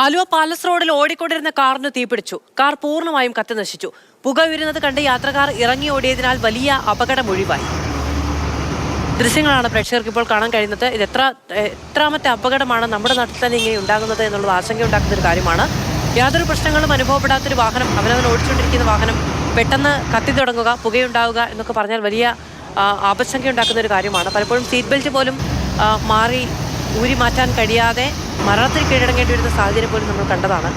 Aluva palace റോഡിൽ ഓടിക്കൊണ്ടിരുന്ന കാറിന് തീപിടിച്ചു. കാർ പൂർണമായും കത്തി നശിച്ചു. പുക ഉയരുന്നത് കണ്ട് യാത്രക്കാർ ഇറങ്ങി ഓടിയതിനാൽ വലിയ അപകടം ഒഴിവായി. ദൃശ്യങ്ങളാണ് പ്രേക്ഷകർക്ക് ഇപ്പോൾ കാണാൻ കഴിയുന്നത്. ഇത് എത്ര എത്രാമത്തെ അപകടമാണ് നമ്മുടെ നാട്ടിൽ തന്നെ ഇങ്ങനെ ഉണ്ടാകുന്നത് എന്നുള്ളത് ആശങ്കയുണ്ടാക്കുന്ന ഒരു കാര്യമാണ്. യാതൊരു പ്രശ്നങ്ങളും അനുഭവപ്പെടാത്തൊരു വാഹനം അവനവൻ ഓടിച്ചുകൊണ്ടിരിക്കുന്ന വാഹനം പെട്ടെന്ന് കത്തി തുടങ്ങുക പുകയുണ്ടാവുക എന്നൊക്കെ പറഞ്ഞാൽ വലിയ ആപശങ്ക ഉണ്ടാക്കുന്ന ഒരു കാര്യമാണ്. പലപ്പോഴും സീറ്റ് ബെൽറ്റ് പോലും മാറി ഊരി മാറ്റാൻ കഴിയാതെ മരണത്തിന് കീഴടങ്ങേണ്ടി വരുന്ന സാഹചര്യം പോലും നമ്മൾ കണ്ടതാണ്.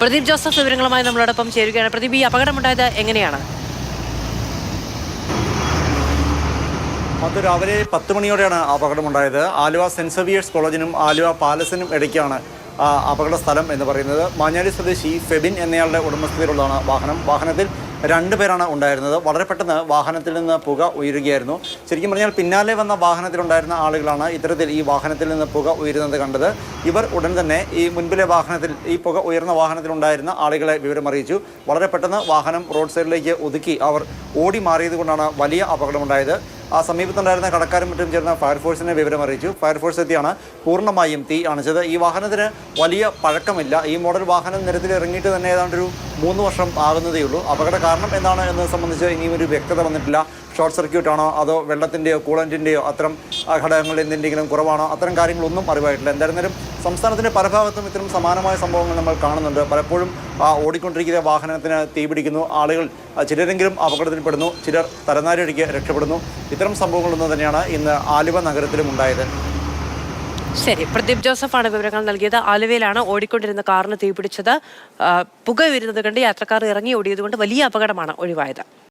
പ്രദീപ് ജോസഫ് വിവരങ്ങളുമായി നമ്മളോടൊപ്പം ചേരുകയാണ്. പ്രദീപ് ഈ അപകടമുണ്ടായത് എങ്ങനെയാണ്? അത് രാവിലെ പത്ത് മണിയോടെയാണ് അപകടമുണ്ടായത്. ആലുവ സെന്റ് സേവിയേഴ്സ് കോളേജിനും ആലുവ പാലസിനും ഇടയ്ക്കാണ് അപകട സ്ഥലം എന്ന് പറയുന്നത്. മാഞ്ഞാലി സ്വദേശി ഫെബിൻ എന്നയാളുടെ ഉടമസ്ഥതയിലുള്ളതാണ് വാഹനം. വാഹനത്തിൽ രണ്ട് പേരാണ് ഉണ്ടായിരുന്നത്. വളരെ പെട്ടെന്ന് വാഹനത്തിൽ നിന്ന് പുക ഉയരുകയായിരുന്നു. ശരിക്കും പറഞ്ഞാൽ പിന്നാലെ വന്ന വാഹനത്തിലുണ്ടായിരുന്ന ആളുകളാണ് ഇത്തരത്തിൽ ഈ വാഹനത്തിൽ നിന്ന് പുക ഉയരുന്നത് കണ്ടത്. ഇവർ ഉടൻ തന്നെ ഈ മുൻപിലെ വാഹനത്തിൽ ഈ പുക ഉയർന്ന വാഹനത്തിലുണ്ടായിരുന്ന ആളുകളെ വിവരമറിയിച്ചു വളരെ പെട്ടെന്ന് വാഹനം റോഡ് സൈഡിലേക്ക് ഒതുക്കി അവർ ഓടി മാറിയത് കൊണ്ടാണ് വലിയ അപകടമുണ്ടായത്. ആ സമീപത്തുണ്ടായിരുന്ന കടക്കാരും മറ്റും ചേർന്ന ഫയർഫോഴ്സിനെ വിവരം അറിയിച്ചു. ഫയർഫോഴ്സ് എത്തിയാണ്. പൂർണമായും തീ അണച്ചത്. ഈ വാഹനത്തിന് വലിയ പഴക്കമില്ല. ഈ മോഡൽ വാഹനം നിരത്തിൽ ഇറങ്ങിയിട്ട് തന്നെ ഏതാണ്ട് ഒരു മൂന്ന് വർഷം ആകുന്നതേ ഉള്ളൂ അപകട കാരണം എന്താണ് എന്നത് സംബന്ധിച്ച് ഇനിയും ഒരു വ്യക്തത വന്നിട്ടില്ല. ഷോർട്ട് സർക്യൂട്ട് ആണോ അതോ വെള്ളത്തിന്റെയോ കൂളന്റിന്റെയോ അത്തരം ഘടകങ്ങളിൽ എന്തെങ്കിലും കുറവാണോ? അത്തരം കാര്യങ്ങളൊന്നും അറിവായിട്ടില്ല. എന്തായിരുന്നാലും സംസ്ഥാനത്തിന്റെ പല ഭാഗത്തും ഇത്തരം സമാനമായ സംഭവങ്ങൾ നമ്മൾ കാണുന്നുണ്ട്. പലപ്പോഴും ആ, ഓടിക്കൊണ്ടിരിക്കുന്ന വാഹനത്തിന് തീപിടിക്കുന്നു ആളുകൾ ചിലരെങ്കിലും അപകടത്തിൽപ്പെടുന്നു. ചിലർ തലനാരിഴയ്ക്ക് രക്ഷപ്പെടുന്നു. ഇത്തരം സംഭവങ്ങളൊന്നും തന്നെയാണ് ഇന്ന് ആലുവ നഗരത്തിലും ഉണ്ടായത്. ശരി. പ്രദീപ് ജോസഫാണ് വിവരങ്ങൾ നൽകിയത്. ആലുവയിലാണ് ഓടിക്കൊണ്ടിരുന്ന കാറിന് തീപിടിച്ചത്. പുക വരുന്നത് കണ്ട് യാത്രക്കാർ ഇറങ്ങി ഓടിയതുകൊണ്ട് വലിയ അപകടമാണ് ഒഴിവായത്.